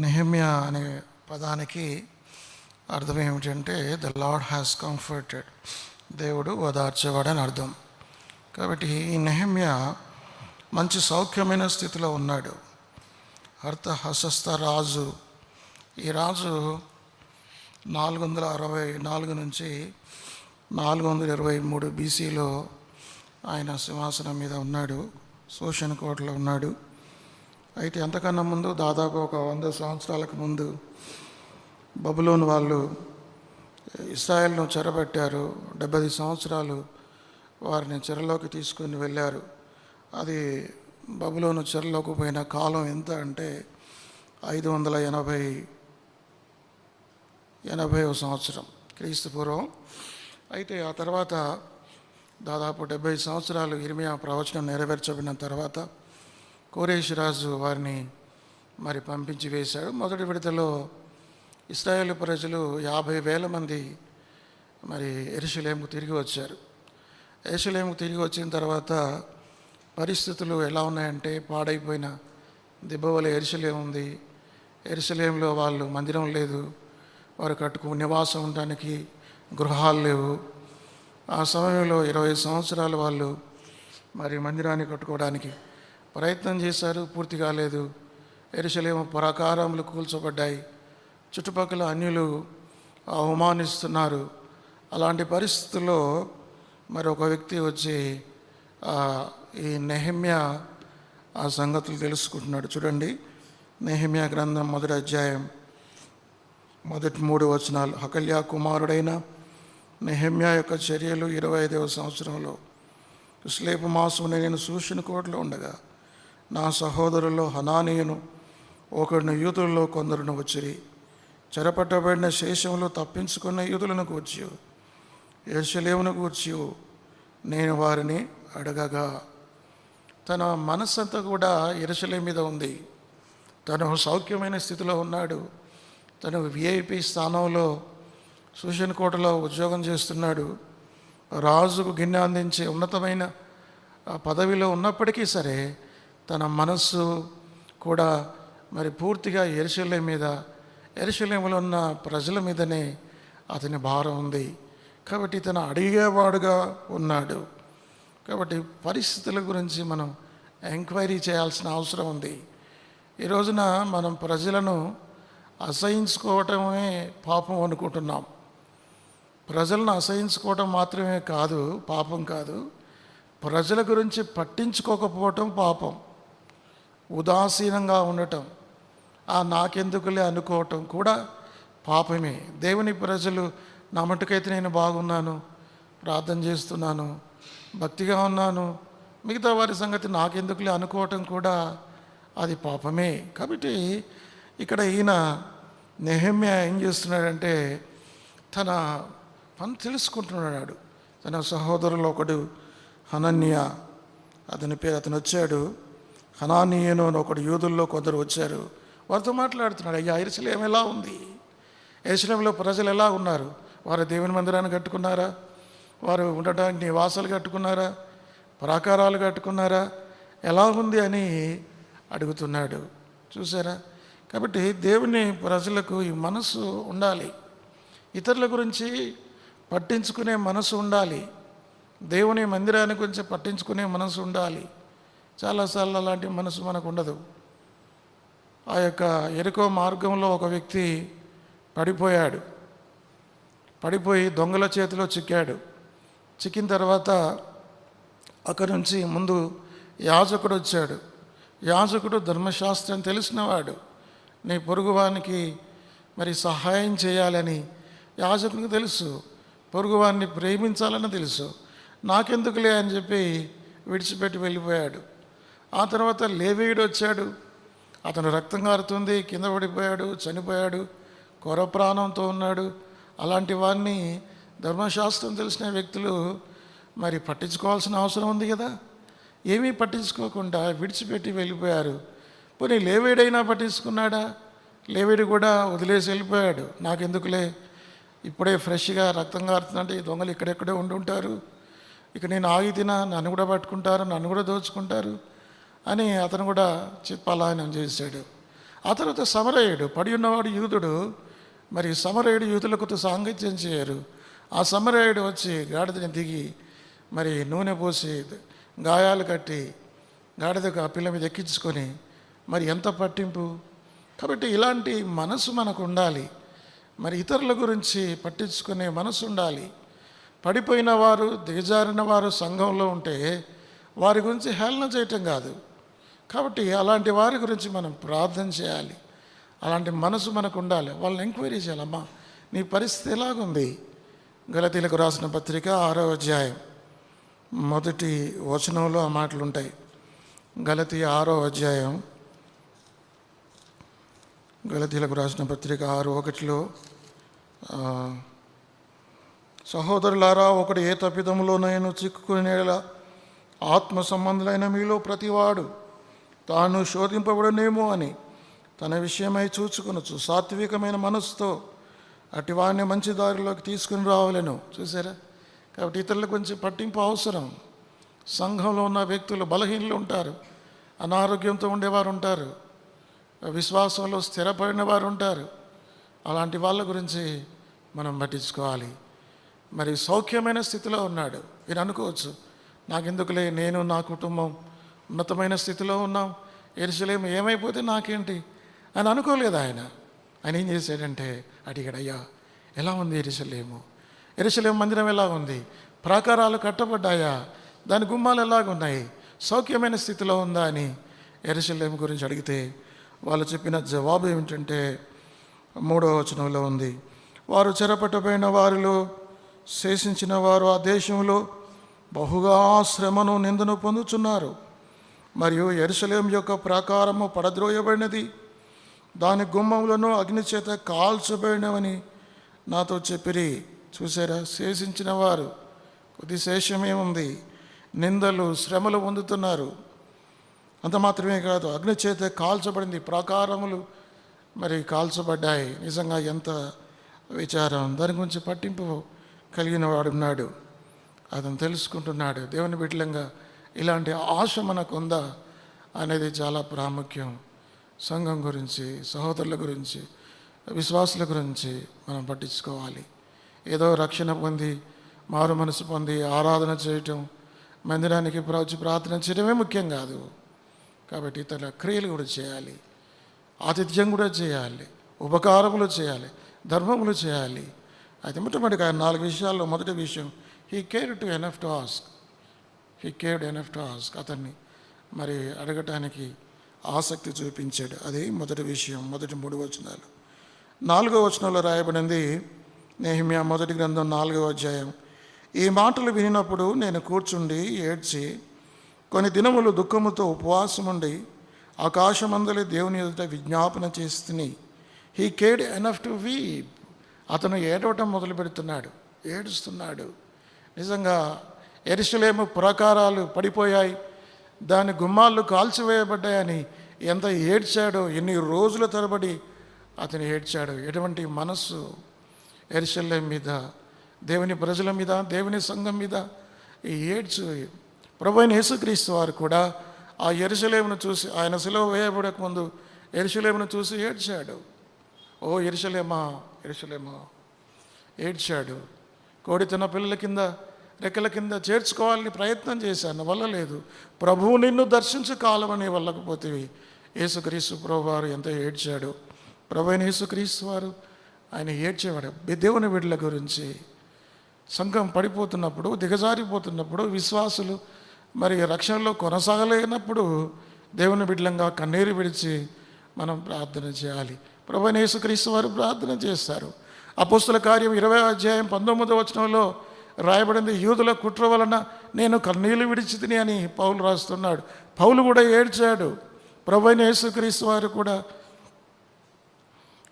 నెహమ్య అనే పదానికి అర్థం ఏమిటంటే ద లార్డ్ హ్యాస్ కంఫర్టెడ్ దేవుడు ఓదార్చేవాడని అర్థం. కాబట్టి ఈ నెహమ్య మంచి సౌఖ్యమైన స్థితిలో ఉన్నాడు. అర్థ హసస్త రాజు ఈ రాజు నాలుగు వందల అరవై నాలుగు నుంచి నాలుగు వందల ఇరవై మూడు బీసీలో ఆయన సింహాసనం మీద ఉన్నాడు సోషన్ కోటలో ఉన్నాడు. అయితే ఎంతకన్నా ముందు దాదాపు ఒక వంద సంవత్సరాలకు ముందు బబులోని వాళ్ళు ఇస్రాయల్ను చెరబట్టారు. డెబ్బై సంవత్సరాలు వారిని చెరలోకి తీసుకొని వెళ్ళారు. అది బబులోను చెరలోకి పోయిన కాలం ఎంత అంటే ఐదు వందల ఎనభై ఎనభై సంవత్సరం క్రీస్తు పూర్వం. అయితే ఆ తర్వాత దాదాపు డెబ్బై సంవత్సరాలు ఇరిమియా ప్రవచనం నెరవేర్చబడిన తర్వాత కోరేష్ రాజు వారిని మరి పంపించి వేశాడు. మొదటి విడతలో ఇస్రాయేల్ ప్రజలు యాభై వేల మంది మరి ఎరుసలేముకు తిరిగి వచ్చారు. ఎరుసలేముకు తిరిగి వచ్చిన తర్వాత పరిస్థితులు ఎలా ఉన్నాయంటే పాడైపోయిన దిబ్బవల ఎరుసలేం ఉంది. ఎరుసలేంలో వాళ్ళు మందిరం లేదు. వారు కట్టుకు నివాసం ఉండడానికి గృహాలు లేవు. ఆ సమయంలో ఇరవై సంవత్సరాలు వాళ్ళు మరి మందిరాన్ని కట్టుకోవడానికి ప్రయత్నం చేశారు పూర్తి కాలేదు. ఎరుసలేము పరాకారములు కూల్చబడ్డాయి. చుట్టుపక్కల అన్యులు అవమానిస్తున్నారు. అలాంటి పరిస్థితుల్లో మరి ఒక వ్యక్తి వచ్చి ఈ నెహమ్య ఆ సంగతులు తెలుసుకుంటున్నాడు. చూడండి నెహమ్య గ్రంథం మొదటి అధ్యాయం మొదటి మూడు వచనాలు. హకల్యా కుమారుడైన నెహమ్య యొక్క చర్యలు ఇరవై ఐదవ సంవత్సరంలో. స్లేపు మాసం నేను సూచన కోటలో ఉండగా నా సహోదరుల్లో హనానీయును ఒకడిని యూతుల్లో కొందరును వచ్చిరి. చెరపట్టబడిన శేషంలో తప్పించుకున్న యూతులను కూర్చి యశలేమును కూర్చి నేను వారిని అడగగా తన మనస్సంతా కూడా ఎరుసలే మీద ఉంది. తను సౌఖ్యమైన స్థితిలో ఉన్నాడు. తను విఐపి స్థానంలో సుషన్ కోటలో ఉద్యోగం చేస్తున్నాడు. రాజుకు గిన్నె అందించే ఉన్నతమైన పదవిలో ఉన్నప్పటికీ సరే తన మనస్సు కూడా మరి పూర్తిగా ఎరుసలే మీద ఎరుసలేములో ఉన్న ప్రజల మీదనే అతని భారం ఉంది. కాబట్టి తను అడిగేవాడుగా ఉన్నాడు. కాబట్టి పరిస్థితుల గురించి మనం ఎంక్వైరీ చేయాల్సిన అవసరం ఉంది. ఈ రోజున మనం ప్రజలను అసహించుకోవటమే పాపం అనుకుంటున్నాం. ప్రజలను అసహించుకోవటం మాత్రమే కాదు పాపం కాదు. ప్రజల గురించి పట్టించుకోకపోవటం పాపం. ఉదాసీనంగా ఉండటం ఆ నాకెందుకులే అనుకోవటం కూడా పాపమే. దేవుని ప్రజలు నా మటుకైతే నేను బాగున్నాను ప్రార్థన చేస్తున్నాను భక్తిగా ఉన్నాను మిగతా వారి సంగతి నాకెందుకులే అనుకోవటం కూడా అది పాపమే. కాబట్టి ఇక్కడ ఈయన నెహమ్య ఏం చేస్తున్నాడంటే తన పని తెలుసుకుంటున్నాడు. తన సహోదరులు ఒకడు హనన్య అతని పేరు అతను వచ్చాడు హనానీయను అని ఒకడు యూదుల్లో కొందరు వచ్చారు. వారితో మాట్లాడుతున్నాడు అయ్యా ఎరుసలేం ఎలా ఉంది? ఎరుసలేంలో ప్రజలు ఎలా ఉన్నారు? వారు దేవుని మందిరాన్ని కట్టుకున్నారా? వారు ఉండటానికి నివాసాలు కట్టుకున్నారా? ప్రాకారాలు కట్టుకున్నారా? ఎలా ఉంది అని అడుగుతున్నాడు. చూసారా కాబట్టి దేవుని ప్రజలకు ఈ మనసు ఉండాలి. ఇతరుల గురించి పట్టించుకునే మనసు ఉండాలి. దేవుని మందిరాన్ని గురించి పట్టించుకునే మనసు ఉండాలి. చాలాసార్లు అలాంటి మనసు మనకు ఉండదు. ఆ యొక్క ఎరుకో మార్గంలో ఒక వ్యక్తి పడిపోయాడు. పడిపోయి దొంగల చేతిలో చిక్కాడు. చిక్కిన తర్వాత అక్కడి నుంచి ముందు యాజకుడు వచ్చాడు. యాజకుడు ధర్మశాస్త్రం తెలిసినవాడు. నీ పొరుగువానికి మరి సహాయం చేయాలని యాజకునికి తెలుసు. పొరుగువాన్ని ప్రేమించాలని తెలుసు. నాకెందుకులే అని చెప్పి విడిచిపెట్టి వెళ్ళిపోయాడు. ఆ తర్వాత లేవేయుడు వచ్చాడు. అతను రక్తం కారుతుంది కింద పడిపోయాడు చనిపోయాడు కొర ప్రాణంతో ఉన్నాడు. అలాంటి వారిని ధర్మశాస్త్రం తెలిసిన వ్యక్తులు మరి పట్టించుకోవాల్సిన అవసరం ఉంది కదా? ఏమీ పట్టించుకోకుండా విడిచిపెట్టి వెళ్ళిపోయారు. పోనీ లేవేడైనా పట్టించుకున్నాడా? లేవేడు కూడా వదిలేసి వెళ్ళిపోయాడు. నాకెందుకులే? ఇప్పుడే ఫ్రెష్గా రక్తం కారుతుందంటే ఈ దొంగలు ఇక్కడెక్కడే ఉండి ఉంటారు ఇక నేను ఆగి తినా నన్ను కూడా పట్టుకుంటారు నన్ను కూడా దోచుకుంటారు. అని అతను కూడా పలాయనం చేశాడు. ఆ తర్వాత సమరయుడు పడి ఉన్నవాడు యూదుడు మరి సమరయుడు యూదులకు సాంగత్యం చేయరు. ఆ సమరయుడు వచ్చి గాడిదని దిగి మరి నూనె పోసి గాయాలు కట్టి గాడిదకు ఆ పిల్ల మీద ఎక్కించుకొని మరి ఎంత పట్టింపు? కాబట్టి ఇలాంటి మనసు మనకు ఉండాలి మరి ఇతరుల గురించి పట్టించుకునే మనసు ఉండాలి. పడిపోయిన వారు దిగజారిన వారు సంఘంలో ఉంటే వారి గురించి హేళన చేయటం కాదు. కాబట్టి అలాంటి వారి గురించి మనం ప్రార్థన చేయాలి. అలాంటి మనసు మనకు ఉండాలి. వాళ్ళని ఎంక్వైరీ చేయాలమ్మా నీ పరిస్థితి ఎలాగుంది? గలతీలకు రాసిన పత్రిక ఆరో అధ్యాయం మొదటి వచనంలో ఆ మాటలు ఉంటాయి. గలతీ ఆరో అధ్యాయం గలతీలకు రాసిన పత్రిక ఆరు ఒకటిలో సహోదరులారా ఒకటి ఏ తప్పిదములోనైనా చిక్కుకునేలా ఆత్మ సంబంధులైన మీలో ప్రతివాడు తాను శోధింపబడనేమో అని తన విషయమై చూచుకొనొచ్చు సాత్వికమైన మనసుతో అటువాడిని మంచి దారిలోకి తీసుకుని రావాలను. చూసారా కాబట్టి ఇతరుల గురించి పట్టింపు అవసరం. సంఘంలో ఉన్న వ్యక్తులు బలహీనలు ఉంటారు. అనారోగ్యంతో ఉండేవారు ఉంటారు విశ్వాసంలో స్థిరపడిన వారు ఉంటారు అలాంటి వాళ్ళ గురించి మనం పట్టించుకోవాలి. మరి సౌఖ్యమైన స్థితిలో ఉన్నాడు. మీరు అనుకోవచ్చు నాకెందుకులే నేను నా కుటుంబం ఉన్నతమైన స్థితిలో ఉన్నాం. ఎరుసలేం ఏమైపోతే నాకేంటి? అని అనుకోలేదు ఆయన. ఆయన ఏం చేశాడంటే అడిగాడయ్యా ఎలా ఉంది ఎరుసలేము? ఎరుసలేం మందిరం ఎలా ఉంది? ప్రాకారాలు కట్టబడ్డాయా? దాని గుమ్మాలు ఎలాగున్నాయి? సౌఖ్యమైన స్థితిలో ఉందా? అని ఎరుసలేం గురించి అడిగితే వాళ్ళు చెప్పిన జవాబు ఏమిటంటే మూడవ వచనంలో ఉంది వారు చెరపట్టబోయిన వారిలో శేషించిన వారు ఆ దేశంలో బహుగా శ్రమను నిందను పొందుచున్నారు. మరియు ఎరుసలేం యొక్క ప్రాకారము పడద్రోయబడినది. దాని గుమ్మములను అగ్నిచేత కాల్చబడినవని నాతో చెప్పిరి. చూసారా శేషించిన వారు. కొద్ది శేషమే ఉంది నిందలు శ్రమలు పొందుతున్నారు. అంత మాత్రమే కాదు అగ్నిచేత కాల్చబడింది. ప్రాకారములు మరి కాల్చబడ్డాయి. నిజంగా ఎంత విచారం. దాని గురించి పట్టింపు కలిగిన వాడున్నాడు. అతను తెలుసుకుంటున్నాడు. దేవుని బిడ్డలంగా ఇలాంటి ఆశ మనకు ఉందా అనేది చాలా ప్రాముఖ్యం. సంఘం గురించి సహోదరుల గురించి విశ్వాసుల గురించి మనం పట్టించుకోవాలి. ఏదో రక్షణ పొంది మారు మనసు పొంది ఆరాధన చేయటం మందిరానికి వచ్చి ప్రార్థన చేయడమే ముఖ్యం కాదు. కాబట్టి ఇతర క్రియలు కూడా చేయాలి. ఆతిథ్యం కూడా చేయాలి. ఉపకారములు చేయాలి. ధర్మములు చేయాలి. అయితే మొట్టమొదటిగా నాలుగు విషయాల్లో మొదటి విషయం he care to enough to ask he cared enough to ask అతన్ని మరి అడగటానికి ఆసక్తి చూపించాడు. అది మొదటి విషయం మొదటి మూడు వచనాలు. నాలుగో వచనంలో రాయబడింది నేహిమియా మొదటి గ్రంథం నాలుగో అధ్యాయం. ఈ మాటలు వినినప్పుడు నేను కూర్చుండి ఏడ్చి కొన్ని దినములు దుఃఖముతో ఉపవాసం ఉండి ఆకాశమందలి దేవుని ఎదుట విజ్ఞాపన చేస్తుని. He cared enough to weep అతను ఏడవటం మొదలు పెడుతున్నాడు ఏడుస్తున్నాడు. నిజంగా ఎరుసలేము పురాకారాలు పడిపోయాయి. దాని గుమ్మాలు కాల్చివేయబడ్డాయని ఎంత ఏడ్చాడో ఎన్ని రోజుల తరబడి అతను ఏడ్చాడు. ఎటువంటి మనస్సు ఎరుసలేం మీద దేవుని ప్రజల మీద దేవుని సంఘం మీద ఈ ఏడ్చు ప్రభు అయిన యేసుక్రీస్తు వారు కూడా ఆ ఎరుసలేమును చూసి ఆయన సెలవు వేయబడక ముందు ఎరుసలేమును చూసి ఏడ్చాడు. ఓ ఎరుసలేమా ఎరుసలేమా ఏడ్చాడు. కోడి తిన్న పిల్లల కింద రెక్కల కింద చేర్చుకోవాలని ప్రయత్నం చేశాను వల్ల లేదు ప్రభువు నిన్ను దర్శించు కాలమని వెళ్ళకపోతేవి యేసుక్రీస్తు ప్రభు వారు ఎంత ఏడ్చాడు. ప్రభు అయిన యేసుక్రీస్తు వారు ఆయన ఏడ్చేవాడు దేవుని బిడ్డల గురించి సంఘం పడిపోతున్నప్పుడు దిగజారిపోతున్నప్పుడు విశ్వాసులు మరి రక్షణలో కొనసాగలేనప్పుడు దేవుని బిడ్డలంగా కన్నీరు విడిచి మనం ప్రార్థన చేయాలి. ప్రభు యేసుక్రీస్తు వారు ప్రార్థన చేస్తారు అపోస్తుల కార్యం ఇరవై అధ్యాయం పంతొమ్మిదో వచనంలో రాయబడింది యూదుల కుట్ర వలన నేను కన్నీళ్ళు విడిచితిని అని పౌలు రాస్తున్నాడు. పౌలు కూడా ఏడ్చాడు. ప్రభు యేసుక్రీస్తు వారు కూడా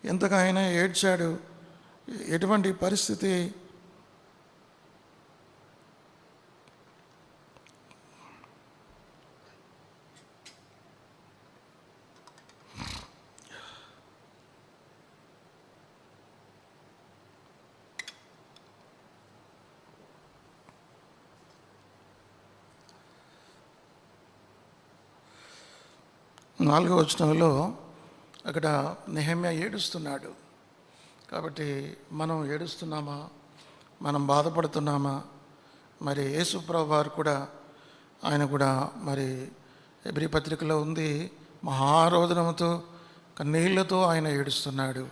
ఎంతగా ఆయన ఏడ్చాడు. ఎటువంటి పరిస్థితి నాలుగో వచనంలో అక్కడ నిహమ్య ఏడుస్తున్నాడు. కాబట్టి మనం ఏడుస్తున్నామా? మనం బాధపడుతున్నామా? మరి యేసుప్రభు వారు కూడా ఆయన కూడా మరి ఎబ్రి పత్రికలో ఉంది. మహారోదనంతో కన్నీళ్ళతో ఆయన ఏడుస్తున్నాడు.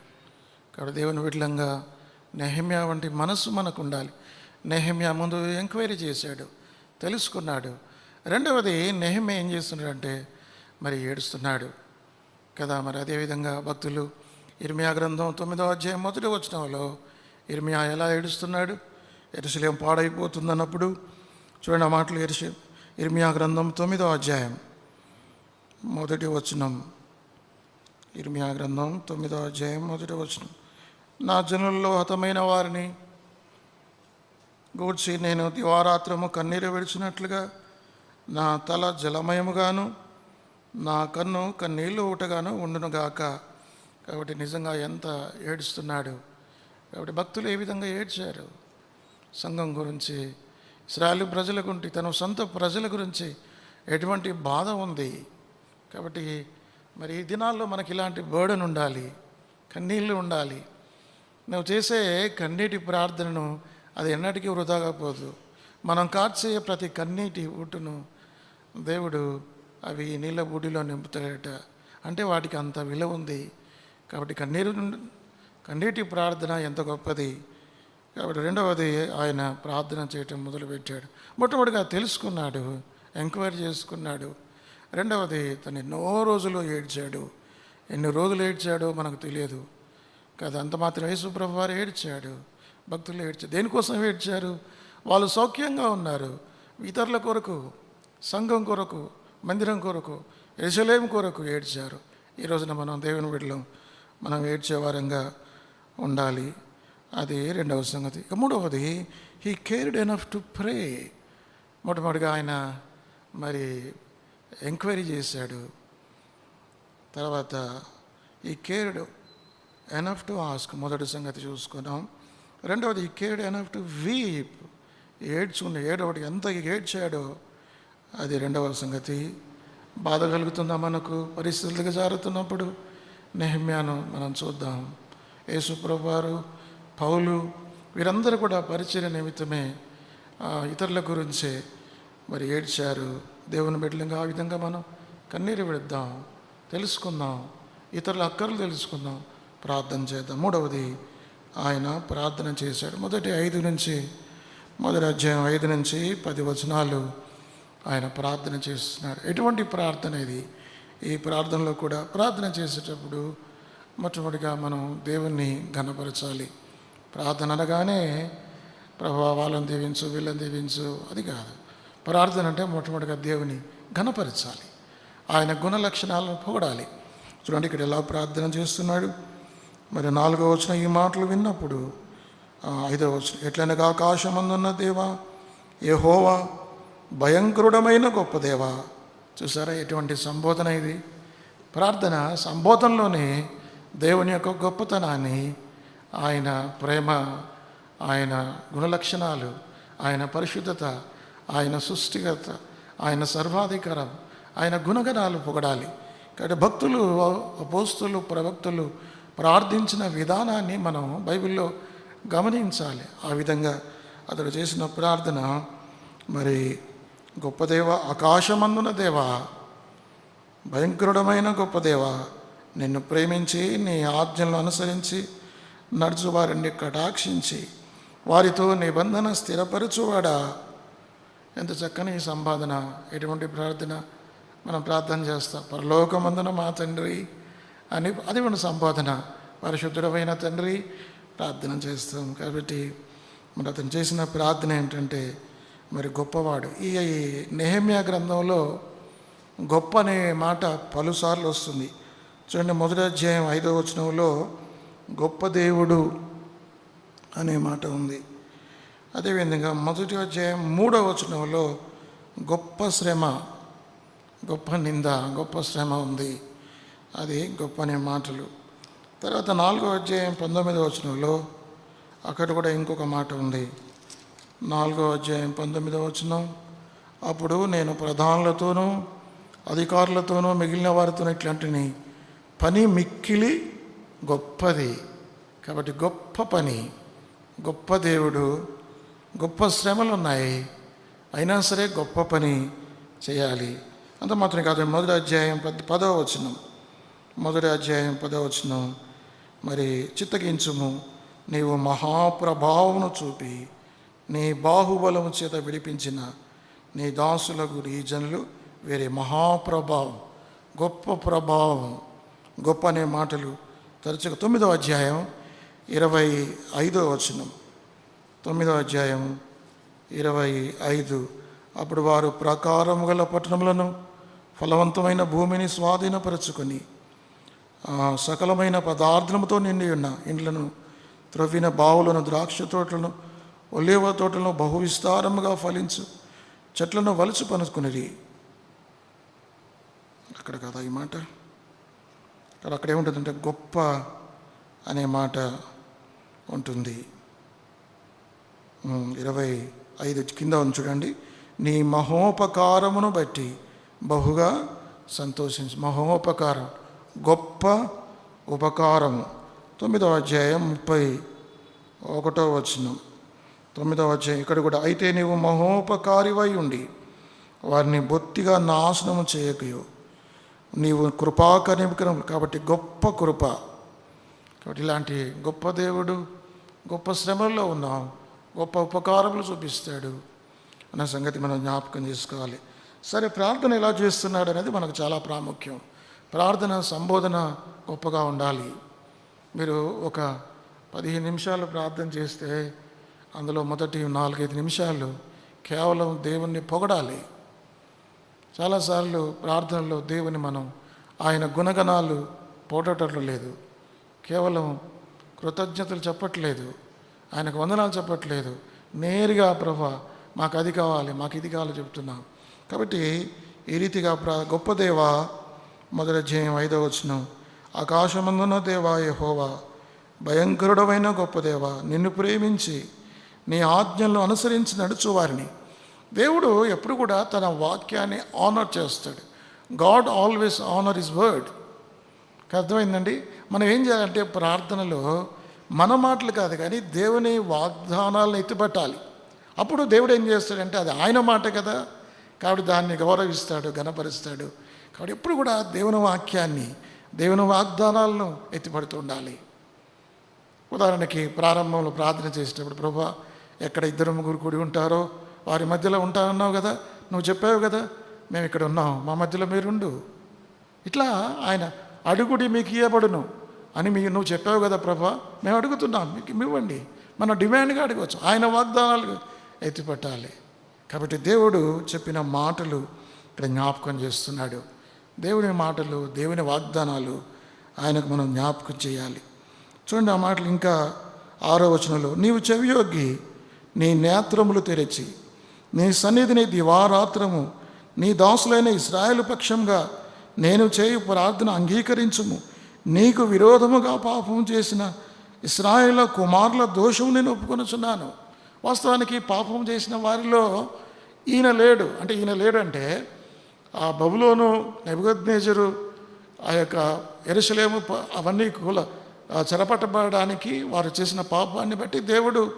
కాబట్టి దేవుని విడ్లంగా నెహమ్యా వంటి మనస్సు మనకు ఉండాలి నెహమ్యా ముందు ఎంక్వైరీ చేశాడు తెలుసుకున్నాడు. రెండవది నెహమ్యా ఏం చేస్తున్నాడంటే మరి ఏడుస్తున్నాడు. కదా మరి అదేవిధంగా భక్తులు ఇర్మియా గ్రంథం తొమ్మిదో అధ్యాయం మొదటి వచ్చినంలో ఇర్మియా ఎలా ఏడుస్తున్నాడు? ఎరుసలేం పాడైపోతుందన్నప్పుడు చూడండి ఆ మాటలు ఎరుసే ఇర్మియా గ్రంథం తొమ్మిదో అధ్యాయం మొదటి వచనం. ఇర్మియా గ్రంథం తొమ్మిదో అధ్యాయం మొదటి వచనం. నా జనుల్లో హతమైన వారిని గూడ్చి నేను దివారాత్రము కన్నీరు విడిచినట్లుగా నా తల జలమయముగాను నా కన్ను కన్నీళ్ళు ఊటగాను ఉండునుగాక కాబట్టి నిజంగా ఎంత ఏడుస్తున్నాడు. కాబట్టి భక్తులు ఏ విధంగా ఏడ్చారు? సంఘం గురించి ఇస్రాయల్ ప్రజల గురించి తన సొంత ప్రజల గురించి ఎటువంటి బాధ ఉంది? కాబట్టి మరి ఈ దినాల్లో మనకి ఇలాంటి బర్డన్ ఉండాలి కన్నీళ్ళు ఉండాలి. నువ్వు చేసే కన్నీటి ప్రార్థనను అది ఎన్నటికీ వృధాగా పోదు. మనం కార్చే ప్రతి కన్నీటి ఊటును దేవుడు అవి నీళ్ళ బూడిలో నింపుతాడట అంటే వాటికి అంత విలువ ఉంది. కాబట్టి కన్నీరు కన్నీటి ప్రార్థన ఎంత గొప్పది. కాబట్టి రెండవది ఆయన ప్రార్థన చేయటం మొదలుపెట్టాడు. మొట్టమొదటిగా తెలుసుకున్నాడు ఎంక్వైరీ చేసుకున్నాడు. రెండవది తను ఎన్నో రోజులు ఏడ్చాడు. ఎన్ని రోజులు ఏడ్చాడో మనకు తెలియదు. కదా అంత మాత్రం యేసుప్రభు వారు ఏడ్చాడు. భక్తులు ఏడ్చారు దేనికోసం ఏడ్చారు? వాళ్ళు సౌఖ్యంగా ఉన్నారు. ఇతరుల కొరకు సంఘం కొరకు మందిరం కొరకు ఎరుసలేం కొరకు ఏడ్చారు. ఈ రోజున మనం దేవుని బిడ్డలం మనం ఏడ్చే వారంగా ఉండాలి. అది రెండవ సంగతి. ఇక మూడవది he cared enough to pray మొట్టమొదటిగా ఆయన మరి ఎంక్వైరీ చేశాడు. తర్వాత ఈ కేర్డ్ ఎనఫ్ టు ఆస్క్ మొదటి సంగతి చూసుకున్నాం. రెండవది ఈ కేర్డ్ ఎనఫ్ టు వీప్ ఏడ్చుకున్న ఏడవటి ఎంత ఏడ్చాడో అది రెండవ సంగతి. బాధ కలుగుతుందా మనకు? పరిస్థితులకు జారుతున్నప్పుడు నెహమ్యాను మనం చూద్దాం. యేసుప్రభు వారు పౌలు వీరందరూ కూడా పరిచయ నిమిత్తమే ఇతరుల గురించే మరి ఏడ్చారు. దేవుని బిడ్డలంగా ఆ విధంగా మనం కన్నీరు విడుద్దాం తెలుసుకుందాం ఇతరుల అక్కర్లు తెలుసుకుందాం ప్రార్థన చేద్దాం. మూడవది ఆయన ప్రార్థన చేశాడు. మొదటి ఐదు నుంచి మొదటి అధ్యాయం ఐదు నుంచి పది వచనాలు ఆయన ప్రార్థన చేస్తున్నాడు ఎటువంటి ప్రార్థన ఇది? ఈ ప్రార్థనలో కూడా ప్రార్థన చేసేటప్పుడు మొట్టమొదటిగా మనం దేవుణ్ణి ఘనపరచాలి. ప్రార్థన అనగానే ప్రభా వాళ్ళని దీవించు వీళ్ళని దీవించు అది కాదు. ప్రార్థన అంటే మొట్టమొదటిగా దేవుని ఘనపరచాలి. ఆయన గుణ లక్షణాలను పొగడాలి. చూడండి ఇక్కడ ఎలా ప్రార్థన చేస్తున్నాడు. మరి నాలుగో వచ్చిన ఈ మాటలు విన్నప్పుడు ఐదో వచ్చిన ఎట్లనగా ఆకాశమందున్న దేవా ఏ హోవా భయంకరుడమైన గొప్ప దేవ. చూసారా ఎటువంటి సంబోధన ఇది? ప్రార్థన సంబోధనలోనే దేవుని యొక్క గొప్పతనాన్ని ఆయన ప్రేమ ఆయన గుణలక్షణాలు ఆయన పరిశుద్ధత ఆయన సృష్టిగత ఆయన సర్వాధికారం ఆయన గుణగణాలు పొగడాలి. కాబట్టి భక్తులు అపోస్తులు ప్రవక్తులు ప్రార్థించిన విధానాన్ని మనం బైబిల్లో గమనించాలి. ఆ విధంగా అతడు చేసిన ప్రార్థన మరి గొప్ప దేవ ఆకాశమందున దేవా భయంకరుడమైన గొప్ప దేవ నిన్ను ప్రేమించి నీ ఆజ్ఞలను అనుసరించి నడుచు వారిని కటాక్షించి వారితో నిబంధన స్థిరపరచువాడా? ఎంత చక్కని సంపాదన ఎటువంటి ప్రార్థన మనం ప్రార్థన చేస్తాం. పరలోకమందున మా తండ్రి అని అది మన సంపాదన. పరిశుద్ధుడమైన తండ్రి ప్రార్థన చేస్తాం. కాబట్టి మరి అతను చేసిన ప్రార్థన ఏంటంటే మరి గొప్పవాడు. ఈ నెహమ్యా గ్రంథంలో గొప్ప అనే మాట పలుసార్లు వస్తుంది. చూడండి మొదటి అధ్యాయం ఐదో వచనంలో గొప్ప దేవుడు అనే మాట ఉంది. అదేవిధంగా మొదటి అధ్యాయం మూడో వచనంలో గొప్ప శ్రమ గొప్ప నింద గొప్ప శ్రమ ఉంది. అది గొప్ప అనే మాటలు. తర్వాత నాలుగో అధ్యాయం పంతొమ్మిదో వచనంలో అక్కడ కూడా ఇంకొక మాట ఉంది. నాలుగో అధ్యాయం పంతొమ్మిదవ వచనం. అప్పుడు నేను ప్రధానులతోనూ అధికారులతోనూ మిగిలిన వారితో ఇట్లాంటిని పని మిక్కిలి గొప్పది. కాబట్టి గొప్ప పని గొప్ప దేవుడు గొప్ప శ్రమలు ఉన్నాయి. అయినా సరే గొప్ప పని చేయాలి. అంత మాత్రమే కాదు మొదటి అధ్యాయం పద్ పదవ వచనం. మొదటి అధ్యాయం పదవ వచనం. మరి చిత్తగించుము నీవు మహాప్రభావమును చూపి నీ బాహుబలము చేత విడిపించిన నీ దాసులకు ఈ జనులు వేరే మహాప్రభావం గొప్ప ప్రభావం. గొప్ప అనే మాటలు తరచుగా తొమ్మిదవ అధ్యాయం ఇరవై ఐదో వచనం. తొమ్మిదవ అధ్యాయం ఇరవై ఐదు. అప్పుడు వారు ప్రకారము గల పట్టణములను ఫలవంతమైన భూమిని స్వాధీనపరచుకొని సకలమైన పదార్థముతో నిండి ఉన్న ఇండ్లను త్రవ్విన బావులను ద్రాక్ష తోటలను ఒలేవ తోటలో బహు విస్తారముగా ఫలించు చెట్లను వలుచు పనుకునేది అక్కడ కదా ఈ మాట. కానీ అక్కడ ఏముంటుందంటే గొప్ప అనే మాట ఉంటుంది. ఇరవై ఐదు కింద ఉంది చూడండి. నీ మహోపకారమును బట్టి బహుగా సంతోషించు. మహోపకారం గొప్ప ఉపకారము. తొమ్మిదవ అధ్యాయం ముప్పై ఒకటో వచనం. తొమ్మిదవ అధ్యాయం. ఇక్కడ కూడా అయితే నీవు మహోపకారివై ఉండి వారిని బొత్తిగా నాశనము చేయకయో. నీవు కృపాకనికరం కాబట్టి గొప్ప కృప. కాబట్టి ఇలాంటి గొప్ప దేవుడు గొప్ప శ్రమల్లో ఉన్నాం గొప్ప ఉపకారములు చూపిస్తాడు అన్న సంగతి మనం జ్ఞాపకం చేసుకోవాలి. సరే ప్రార్థన ఎలా చేస్తున్నాడు అనేది మనకు చాలా ప్రాముఖ్యం. ప్రార్థన సంబోధన గొప్పగా ఉండాలి. మీరు ఒక పదిహేను నిమిషాలు ప్రార్థన చేస్తే అందులో మొదటి నాలుగైదు నిమిషాలు కేవలం దేవుణ్ణి పొగడాలి. చాలాసార్లు ప్రార్థనలో దేవుని మనం ఆయన గుణగణాలు పోటటట్లు లేదు. కేవలం కృతజ్ఞతలు చెప్పట్లేదు. ఆయనకు వందనాలు చెప్పట్లేదు. నేరుగా ప్రభా మాకు అది కావాలి మాకు ఇది కావాలి చెప్తున్నాం. కాబట్టి ఈ రీతిగా ప్ర గొప్ప దేవ మొదటి జయం ఐదవ వచనం. ఆకాశమందున దేవా యహోవా భయంకరుడమైన గొప్ప దేవ నిన్ను ప్రేమించి నీ ఆజ్ఞలను అనుసరించి నడుచువారిని. దేవుడు ఎప్పుడు కూడా తన వాక్యాన్ని ఆనర్ చేస్తాడు. God always honour his word అర్థమైందండి? మనం ఏం చేయాలంటే ప్రార్థనలో మన మాటలు కాదు కానీ దేవుని వాగ్దానాలను ఎత్తిపట్టాలి. అప్పుడు దేవుడు ఏం చేస్తాడంటే అది ఆయన మాట కదా. కాబట్టి దాన్ని గౌరవిస్తాడు గణపరుస్తాడు కాబట్టి ఎప్పుడు కూడా దేవుని వాక్యాన్ని దేవుని వాగ్దానాలను ఎత్తిపడుతూ ఉండాలి. ఉదాహరణకి ప్రారంభంలో ప్రార్థన చేసేటప్పుడు ప్రభా ఎక్కడ ఇద్దరు ముగ్గురు కూడి ఉంటారో వారి మధ్యలో ఉంటానన్నావు కదా నువ్వు చెప్పావు కదా మేము ఇక్కడ ఉన్నాం మా మధ్యలో మీరుండు. ఇట్లా ఆయన అడుగుడి మీకు ఇవ్వబడును అని మీ నువ్వు చెప్పావు కదా ప్రభా మేము అడుగుతున్నాం మీకు ఇవ్వండి. మన డిమాండ్గా అడగవచ్చు ఆయన వాగ్దానాలు ఎత్తిపట్టాలి. కాబట్టి దేవుడు చెప్పిన మాటలు ఇక్కడ జ్ఞాపకం చేస్తున్నాడు. దేవుని మాటలు దేవుని వాగ్దానాలు ఆయనకు మనం జ్ఞాపకం చేయాలి. చూడండి ఆ మాటలు ఇంకా ఆరో వచనంలో నీవు చెవియోగి నీ నేత్రములు తెరచి నీ సన్నిధిని దివారాత్రము నీ దాసులైన ఇస్రాయేల్ పక్షంగా నేను చేయు ప్రార్థన అంగీకరించుము. నీకు విరోధముగా పాపం చేసిన ఇస్రాయేల్ కుమారుల దోషం నేను ఒప్పుకొనుచున్నాను. వాస్తవానికి పాపం చేసిన వారిలో ఈయన లేడు. అంటే ఈయన లేడంటే ఆ బబులోను నెబుగద్నేజరు ఆ యొక్క ఎరుసలేము అవన్నీ కూడా చెరపట్టబడడానికి వారు చేసిన పాపాన్ని బట్టి దేవుడు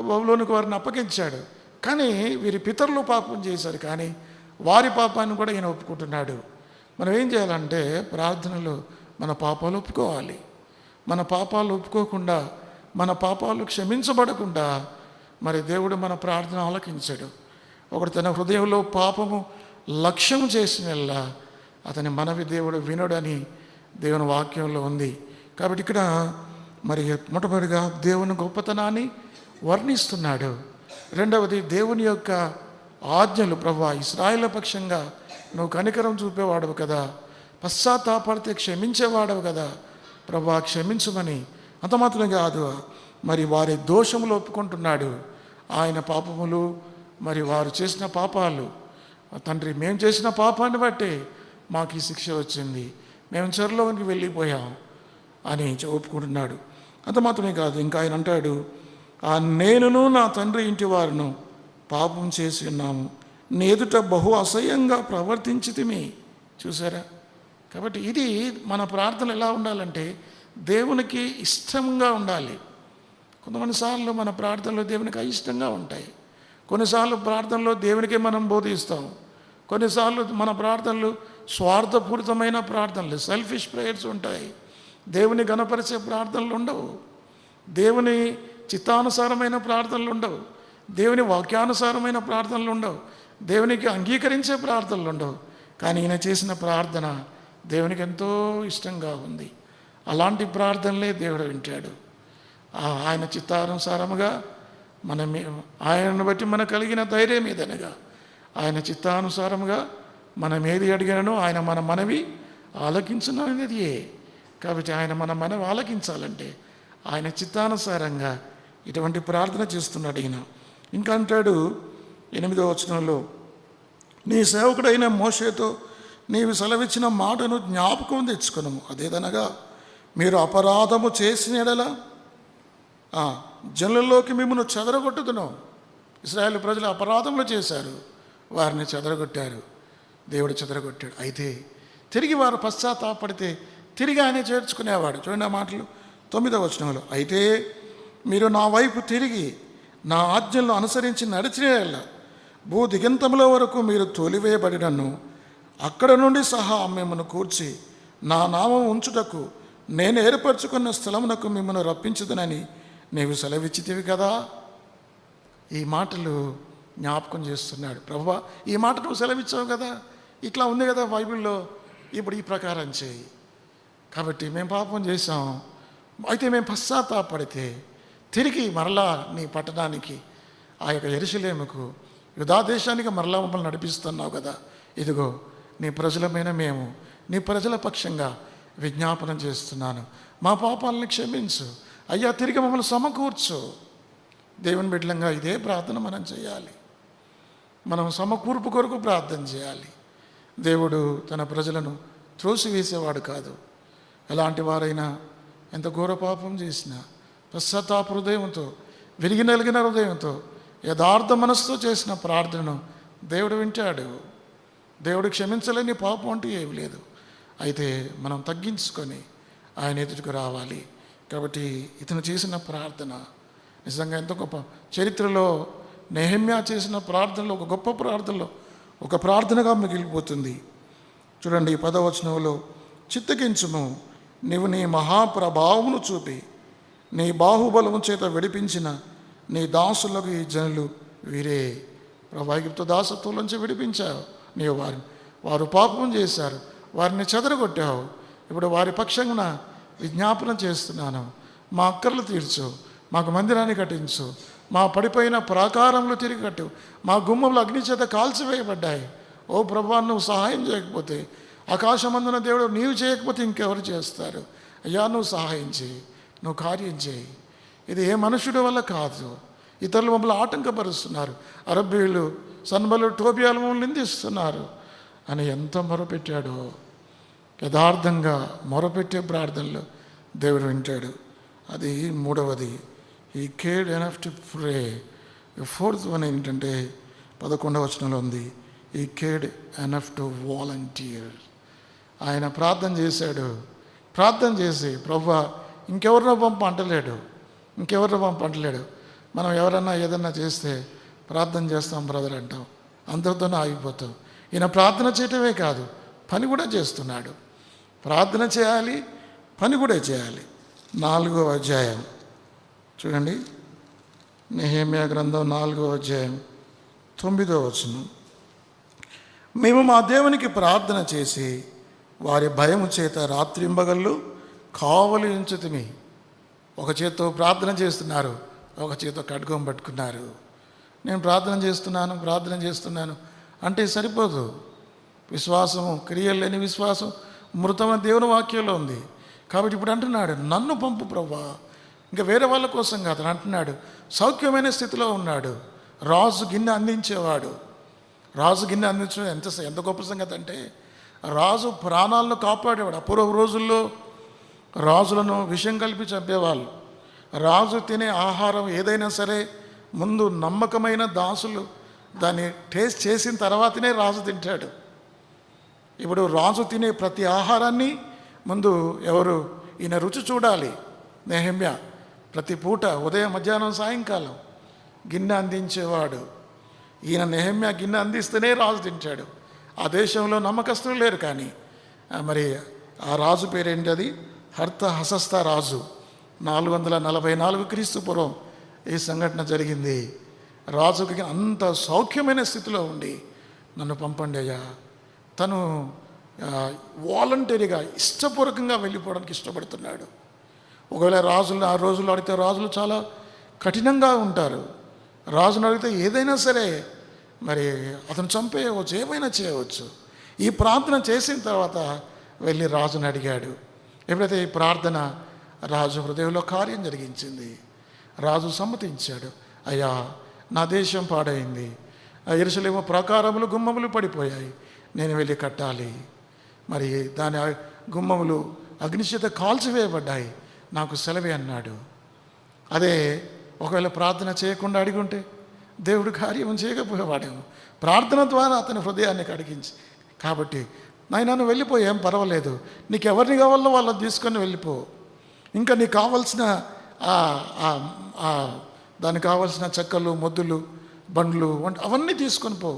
బబులోనికి వారిని అప్పగించాడు. కానీ వీరి పితరులు పాపం చేశారు. కానీ వారి పాపాన్ని కూడా ఈయన ఒప్పుకుంటున్నాడు. మనం ఏం చేయాలంటే ప్రార్థనలో మన పాపాలు ఒప్పుకోవాలి. మన పాపాలు ఒప్పుకోకుండా మన పాపాలు క్షమించబడకుండా మరి దేవుడు మన ప్రార్థన ఆలకించాడు. ఒకడు తన హృదయంలో పాపము లక్ష్యం చేసినల్లా అతని మనవి దేవుడు వినడని దేవుని వాక్యంలో ఉంది. కాబట్టి ఇక్కడ మరి మొట్టమొదటిగా దేవుని గొప్పతనాన్ని వర్ణిస్తున్నాడు. రెండవది దేవుని యొక్క ఆజ్ఞలు ప్రభా ఇస్రాయిల పక్షంగా నువ్వు కనికరం చూపేవాడవు కదా. పశ్చాత్తాపడితే క్షమించేవాడవు కదా. ప్రభా క్షమించమని. అంత మాత్రమే కాదు మరి వారి దోషములు ఒప్పుకుంటున్నాడు. ఆయన పాపములు మరి వారు చేసిన పాపాలు. తండ్రి మేము చేసిన పాపాన్ని బట్టి మాకు ఈ శిక్ష వచ్చింది. మేము చెరలోనికి వెళ్ళిపోయాం అని ఒప్పుకుంటున్నాడు అంత మాత్రమే కాదు ఇంకా ఆయన అంటాడు ఆ నేనును నా తండ్రి ఇంటి వారును పాపం చేసి ఉన్నాము. నీ ఎదుట బహు అసహ్యంగా ప్రవర్తించితిమి. చూసారా? కాబట్టి ఇది మన ప్రార్థన ఎలా ఉండాలంటే దేవునికి ఇష్టంగా ఉండాలి. కొంతమందిసార్లు మన ప్రార్థనలు దేవునికి అయిష్టంగా ఉంటాయి. కొన్నిసార్లు ప్రార్థనలో దేవునికి మనం బోధిస్తాం. కొన్నిసార్లు మన ప్రార్థనలు స్వార్థపూరితమైన ప్రార్థనలు సెల్ఫిష్ ప్రేయర్స్ ఉంటాయి. దేవుని గణపరిచే ప్రార్థనలు ఉండవు. దేవుని చిత్తానుసారమైన ప్రార్థనలు ఉండవు. దేవుని వాక్యానుసారమైన ప్రార్థనలు ఉండవు. దేవునికి అంగీకరించే ప్రార్థనలు ఉండవు. కానీ ఈయన చేసిన ప్రార్థన దేవునికి ఎంతో ఇష్టంగా ఉంది. అలాంటి ప్రార్థనలే దేవుడు వింటాడు. ఆయన చిత్తానుసారముగా మన ఆయనను బట్టి మన కలిగిన ధైర్యం ఏదనగా ఆయన చిత్తానుసారముగా మనం ఏది అడిగినను ఆయన మన మనవి ఆలకించున్నది కాబట్టి ఆయన మన మనవి ఆలకించాలంటే ఆయన చిత్తానుసారంగా ఇటువంటి ప్రార్థన చేస్తున్నాడు ఈయన. ఇంకా అంటాడు ఎనిమిదో వచనంలో నీ సేవకుడైన మోషేతో నీవు సెలవిచ్చిన మాటను జ్ఞాపకం తెచ్చుకున్నాము అదేదనగా మీరు అపరాధము చేసిన ఎడల జనులలోకి మిమ్మల్ని చెదరగొట్టుతున్నాం ఇస్రాయేల్ ప్రజలు అపరాధములు చేశారు. వారిని చెదరగొట్టారు. దేవుడు చెదరగొట్టాడు. అయితే తిరిగి వారు పశ్చాత్తాపడితే తిరిగి ఆయన చేర్చుకునేవాడు. చూడండి ఆ మాటలు తొమ్మిదవ వచనంలో. అయితే మీరు నా వైపు తిరిగి నా ఆజ్ఞలను అనుసరించి నడిచిన భూ దిగంతముల వరకు మీరు తోలివేయబడినను. అక్కడ నుండి సహా మిమ్మల్ని కూర్చి నా నామం ఉంచుటకు నేను ఏర్పరచుకున్న స్థలమునకు మిమ్మల్ని రప్పించదునని నీవు సెలవిచ్చితివి కదా? ఈ మాటలు జ్ఞాపకం చేస్తున్నాడు. ప్రభు ఈ మాట నువ్వు సెలవిచ్చావు కదా? ఇట్లా ఉంది కదా బైబిల్లో? ఇప్పుడు ఈ ప్రకారం చేయి. కాబట్టి మేము పాపం చేసాం అయితే మేము పశ్చాత్తాపడితే తిరిగి మరలా నీ పట్టణానికి ఆ యొక్క ఎరుసలేముకు యుధాదేశానికి మరలా మమ్మల్ని నడిపిస్తున్నావు కదా. ఇదిగో నీ ప్రజలమైన మేము నీ ప్రజల పక్షంగా విజ్ఞాపన చేస్తున్నాను. మా పాపాలను క్షమించు. అయ్యా తిరిగి మమ్మల్ని సమకూర్చు. దేవుని బిడ్డలంగా ఇదే ప్రార్థన మనం చేయాలి. మనం సమకూర్పు కొరకు ప్రార్థన చేయాలి. దేవుడు తన ప్రజలను త్రోసివేసేవాడు కాదు. ఎలాంటి వారైనా ఎంత ఘోర పాపం చేసినా పశ్చాత్తాప హృదయంతో విరిగి నలిగిన హృదయంతో యథార్థ మనస్సుతో చేసిన ప్రార్థనను దేవుడు వింటాడు. దేవుడు క్షమించలేని పాపం అంటూ ఏమి లేదు. అయితే మనం తగ్గించుకొని ఆయన ఎదుటికి రావాలి. కాబట్టి ఇతను చేసిన ప్రార్థన నిజంగా ఎంతో గొప్ప చరిత్రలో నెహమ్యా చేసిన ప్రార్థనలో ఒక గొప్ప ప్రార్థనలో ఒక ప్రార్థనగా మిగిలిపోతుంది. చూడండి ఈ పదవచనంలో చిత్తగించుము నీవు నీ మహాప్రభావమును చూపి నీ బాహుబలము చేత విడిపించిన నీ దాసులకు ఈ జనులు వీరే. ప్రభాగిప్త దాసత్వం నుంచి విడిపించావు. నీవు వారిని వారు పాపం చేశారు. వారిని చెదరగొట్టావు. ఇప్పుడు వారి పక్షంగా విజ్ఞాపన చేస్తున్నాను. మా అక్కర్లు తీర్చు మాకు మందిరాన్ని కట్టించు మా పడిపోయిన ప్రాకారంలో తిరిగి కట్టు మా గుమ్మములు అగ్ని చేత కాల్చివేయబడ్డాయి. ఓ ప్రభా నువ్వు సహాయం చేయకపోతే ఆకాశమందున దేవుడు నీవు చేయకపోతే ఇంకెవరు చేస్తారు? అయ్యా నువ్వు సహాయం చేయి. నువ్వు కార్యం చేయి. ఇది ఏ మనుషుడి వల్ల కాదు. ఇతరులు మమ్మల్ని ఆటంకపరుస్తున్నారు. అరబ్బీలు సన్బలు టోపియాలు మమ్మల్ని నిందిస్తున్నారు. అని ఎంత మొరపెట్టాడో. యథార్థంగా మొరపెట్టే ప్రార్థనలు దేవుడు వింటాడు. అది మూడవది. He cared enough to pray fourth one ఏంటంటే పదకొండవ వచనంలో ఉంది. ఈ కేడ్ ఎనఫ్ టు వాలంటీర్ ఆయన ప్రార్థన చేశాడు. ప్రార్థన చేసి ప్రభా ఇంకెవరినో పంప అంటలేడు. ఇంకెవరినో పంప అంటలేడు. మనం ఎవరన్నా ఏదన్నా చేస్తే ప్రార్థన చేస్తాం బ్రదర్ అంటాం. అందరితోనే ఆగిపోతాం. ఈయన ప్రార్థన చేయటమే కాదు పని కూడా చేస్తున్నాడు. ప్రార్థన చేయాలి పని కూడా చేయాలి. నాలుగో అధ్యాయం. చూడండి. నెహేమియా గ్రంథం నాలుగో అధ్యాయం తొమ్మిదో వచనం. మేము మా దేవునికి ప్రార్థన చేసి వారి భయము చేత రాత్రింబగళ్ళు కావలి ఉంచుతుమి ఒక చేత్తో ప్రార్థన చేస్తున్నారు ఒక చేత్తో ఖడ్గం పట్టుకున్నారు. నేను ప్రార్థన చేస్తున్నాను ప్రార్థన చేస్తున్నాను. అంటే సరిపోదు. విశ్వాసము క్రియలు లేని విశ్వాసం మృతమైన దేవుని వాక్యంలో ఉంది. కాబట్టి ఇప్పుడు అంటున్నాడు నన్ను పంపు ప్రవ్వా. ఇంకా వేరే వాళ్ళ కోసం కాదు అంటున్నాడు సౌఖ్యమైన స్థితిలో ఉన్నాడు. రాజు గిన్నె అందించేవాడు. రాజు గిన్నె అందించడం ఎంత ఎంత గొప్ప సంగతి అంటే రాజు ప్రాణాలను కాపాడేవాడు. అపూర్వ రోజుల్లో రాజులను విషం కలిపి చంపేవాళ్ళు. రాజు తినే ఆహారం ఏదైనా సరే ముందు నమ్మకమైన దాసులు దాన్ని టేస్ట్ చేసిన తర్వాతనే రాజు తింటాడు. ఇప్పుడు రాజు తినే ప్రతి ఆహారాన్ని ముందు ఎవరు ఈయన రుచి చూడాలి. నెహమ్య ప్రతి పూట ఉదయం మధ్యాహ్నం సాయంకాలం గిన్నె అందించేవాడు. ఈయన నెహమ్య గిన్నె అందిస్తేనే రాజు తింటాడు. ఆ దేశంలో నమ్మకస్తులు లేరు కానీ. మరి ఆ రాజు పేరేంటి అది హర్త హసస్త రాజు. నాలుగు వందల నలభై నాలుగు క్రీస్తు పూర్వం ఈ సంఘటన జరిగింది. రాజుకి అంత సౌఖ్యమైన స్థితిలో ఉండి నన్ను పంపండి అయ్యా. తను వాలంటరీగా ఇష్టపూర్వకంగా వెళ్ళిపోవడానికి ఇష్టపడుతున్నాడు. ఒకవేళ రాజులు ఆ రోజుల్లో అడిగితే రాజులు చాలా కఠినంగా ఉంటారు. రాజును అడిగితే ఏదైనా సరే మరి అతను చంపేయవచ్చు ఏమైనా చేయవచ్చు. ఈ ప్రార్థన చేసిన తర్వాత వెళ్ళి రాజుని అడిగాడు. ఎప్పుడైతే ఈ ప్రార్థన. రాజు హృదయంలో కార్యం జరిగించింది. రాజు సమ్మతించాడు. అయ్యా నా దేశం పాడైంది. ఆ ఎరుసలేమో ప్రాకారములు గుమ్మములు పడిపోయాయి. నేను వెళ్ళి కట్టాలి. మరి దాని గుమ్మములు అగ్నిచేత కాల్చివేయబడ్డాయి. నాకు సెలవే అన్నాడు. అదే ఒకవేళ ప్రార్థన చేయకుండా అడిగుంటే దేవుడు కార్యం చేయకపోయేవాడేమో. ప్రార్థన ద్వారా అతని హృదయాన్ని కడిగించి కాబట్టి నాయన నువ్వు వెళ్ళిపో ఏం పర్వాలేదు. నీకు ఎవరిని కావాలో వాళ్ళని తీసుకొని వెళ్ళిపో. ఇంకా నీకు కావాల్సిన దానికి కావాల్సిన చెక్కలు మొద్దులు బండ్లు వంటి అవన్నీ తీసుకొని పో.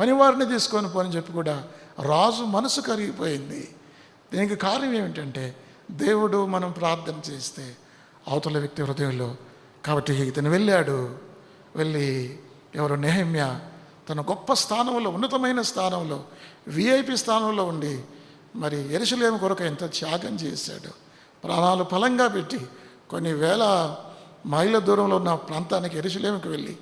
పనివారిని తీసుకొని పో అని చెప్పి కూడా రాజు మనసు కరిగిపోయింది. దీనికి కారణం ఏమిటంటే దేవుడు మనం ప్రార్థన చేస్తే అవతల వ్యక్తి హృదయంలో కాబట్టి ఇతను వెళ్ళాడు. వెళ్ళి ఎవరు నెహమ్య తన గొప్ప స్థానంలో ఉన్నతమైన స్థానంలో విఐపి స్థానంలో ఉండి మరి ఎరుసలేము కొరకు ఎంత త్యాగం చేశాడు. ప్రాణాలు ఫలంగా పెట్టి కొన్ని వేల మైళ్ళ దూరంలో ఉన్న ప్రాంతానికి ఎరుసలేముకి వెళ్ళి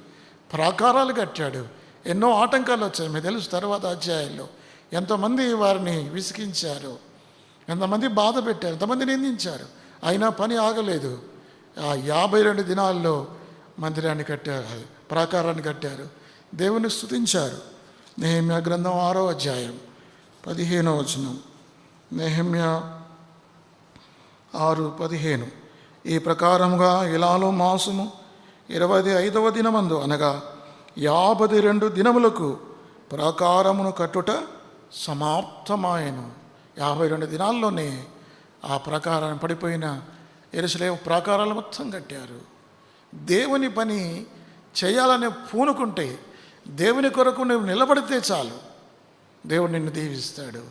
ప్రాకారాలు కట్టాడు. ఎన్నో ఆటంకాలు వచ్చాయి. మీకు తెలుసు తర్వాత అధ్యాయాల్లో ఎంతోమంది వారిని విసిగించారు. ఎంతమంది బాధ పెట్టారు. ఎంతమంది నిందించారు. అయినా పని ఆగలేదు. ఆ యాభై రెండు దినాల్లో మందిరాన్ని కట్టారు. ప్రాకారాన్ని కట్టారు. దేవుని స్థుతించారు నెహమ్యా గ్రంథం ఆరో అధ్యాయం పదిహేనో వచనం. నెహమ్య ఆరు పదిహేను. ఈ ప్రకారముగా ఇలాలో మాసము ఇరవై ఐదవ దినమందు అనగా యాభై రెండు దినములకు ప్రాకారమును కట్టుట సమాప్తమాయను. యాభై రెండు దినాల్లోనే ఆ ప్రకారాన్ని పడిపోయిన ఎరుసలే ప్రాకారాలు మొత్తం కట్టారు. దేవుని పని చేయాలని పూనుకుంటే దేవుని కొరకు నువ్వు నిలబడితే చాలు. దేవుడు నిన్ను దీవిస్తాడు.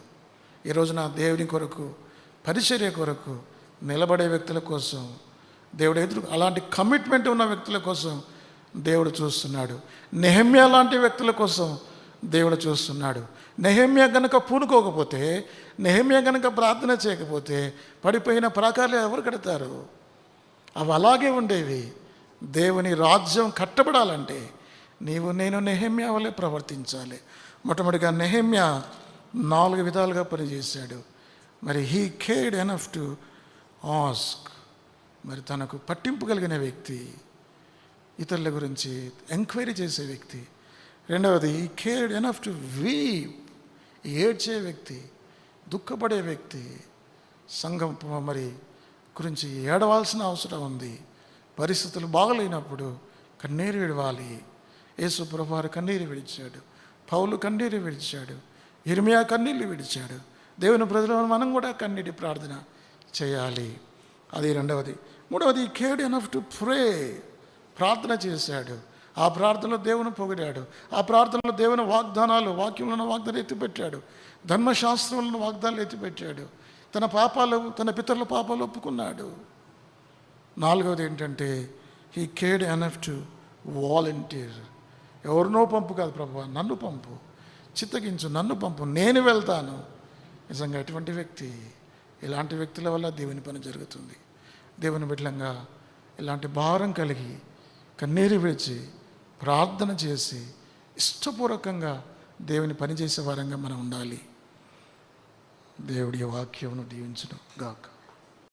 ఈ రోజున దేవుని కొరకు పరిచర్య కొరకు నిలబడే వ్యక్తుల కోసం దేవుడు ఎదురు అలాంటి కమిట్మెంట్ ఉన్న వ్యక్తుల కోసం దేవుడు చూస్తున్నాడు. నెహమ్య లాంటి వ్యక్తుల కోసం దేవుడు చూస్తున్నాడు. నెహమ్య గనక పూనుకోకపోతే నెహమ్య గనక ప్రార్థన చేయకపోతే పడిపోయిన ప్రాకారాలు ఎవరు కడతారు? అవి అలాగే ఉండేవి. దేవుని రాజ్యం కట్టబడాలంటే నీవు నేను నెహమ్య వలె ప్రవర్తించాలి. మొట్టమొదటిగా నెహమ్య నాలుగు విధాలుగా పనిచేశాడు. మరి he cared enough to ask. మరి తనకు పట్టింపు కలిగిన వ్యక్తి ఇతరుల గురించి ఎంక్వైరీ చేసే వ్యక్తి. రెండవది ఈ కేర్డ్ ఎనఫ్ టు వీప్ ఏడ్చే వ్యక్తి దుఃఖపడే వ్యక్తి. సంఘం మరి గురించి ఏడవాల్సిన అవసరం ఉంది. పరిస్థితులు బాగలేనప్పుడు కన్నీరు విడవాలి. యేసు ప్రభువారు కన్నీరు విడిచాడు. పౌలు కన్నీరు విడిచాడు. ఇర్మియా కన్నీళ్ళు విడిచాడు. దేవుని ప్రజలను మనం కూడా కన్నీటి ప్రార్థన చేయాలి. అది రెండవది. మూడవది కేడ్ ఎనఫ్ టు ప్రే. ప్రార్థన చేశాడు. ఆ ప్రార్థనలో దేవుని పొగిడాడు. ఆ ప్రార్థనలో దేవుని వాగ్దానాలు వాక్యంలో వాగ్దానాలు ఎత్తిపెట్టాడు. ధర్మశాస్త్రంలో వాగ్దానాలు ఎత్తిపెట్టాడు. తన పాపాలు తన పితరుల పాపాలు ఒప్పుకున్నాడు. నాలుగవది ఏంటంటే he cared enough to volunteer. ఎవరినో పంపు కాదు ప్రభు నన్ను పంపు. చిత్తగించు నన్ను పంపు నేను వెళ్తాను. నిజంగా ఎటువంటి వ్యక్తి ఇలాంటి వ్యక్తుల వల్ల దేవుని పని జరుగుతుంది. దేవుని బిడ్డలంగా ఇలాంటి భారం కలిగి కన్నీరు విడిచి ప్రార్థన చేసి ఇష్టపూర్వకంగా దేవుని పని చేసే వారంగా మనం ఉండాలి. దేవుడి వాక్యమును దీవించడం గాక.